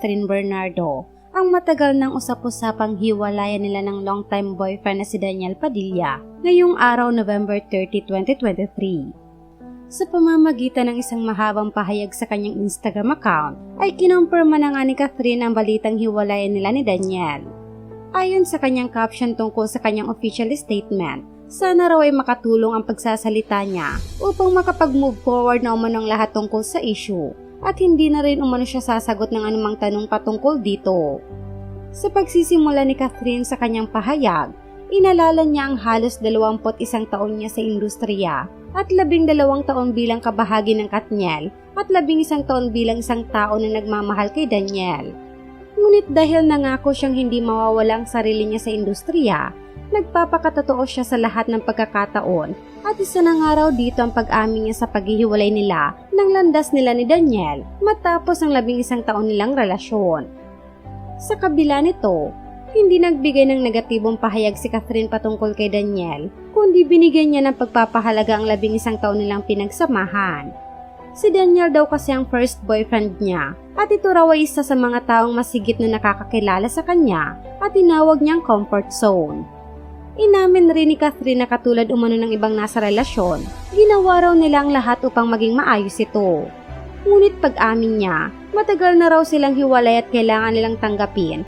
Catherine Bernardo ang matagal ng usap-usapang hiwalayan nila ng longtime boyfriend na si Daniel Padilla ngayong araw November 30, 2023. Sa pamamagitan ng isang mahabang pahayag sa kanyang Instagram account, ay kinumpirma na nga ni Catherine ang balitang hiwalayan nila ni Daniel. Ayon sa kanyang caption tungkol sa kanyang official statement, sana raw ay makatulong ang pagsasalita niya upang makapag-move forward na umanong lahat tungkol sa issue at hindi na rin umano siya sasagot ng anumang tanong patungkol dito. Sa pagsisimula ni Catherine sa kanyang pahayag, inalala niya ang halos 21 taon niya sa industriya at 12 taon bilang kabahagi ng Katniel at 11 taon bilang isang tao na nagmamahal kay Daniel. Ngunit dahil nangako siyang hindi mawawala ang sarili niya sa industriya, nagpapakatotoo siya sa lahat ng pagkakataon at isa na nga raw dito ang pag-amin niya sa paghihiwalay nila ng landas nila ni Daniel matapos ang labing isang taon nilang relasyon. Sa kabila nito, hindi nagbigay ng negatibong pahayag si Catherine patungkol kay Daniel, kundi binigyan niya ng pagpapahalaga ang labing isang taon nilang pinagsamahan. Si Daniel daw kasi ang first boyfriend niya at ito raw ay isa sa mga taong masigit na nakakakilala sa kanya at tinawag niyang comfort zone. Inamin rin ni Catherine na katulad umano ng ibang nasa relasyon, ginawa raw nila ang lahat upang maging maayos ito. Ngunit pag-amin niya, matagal na raw silang hiwalay at kailangan nilang tanggapin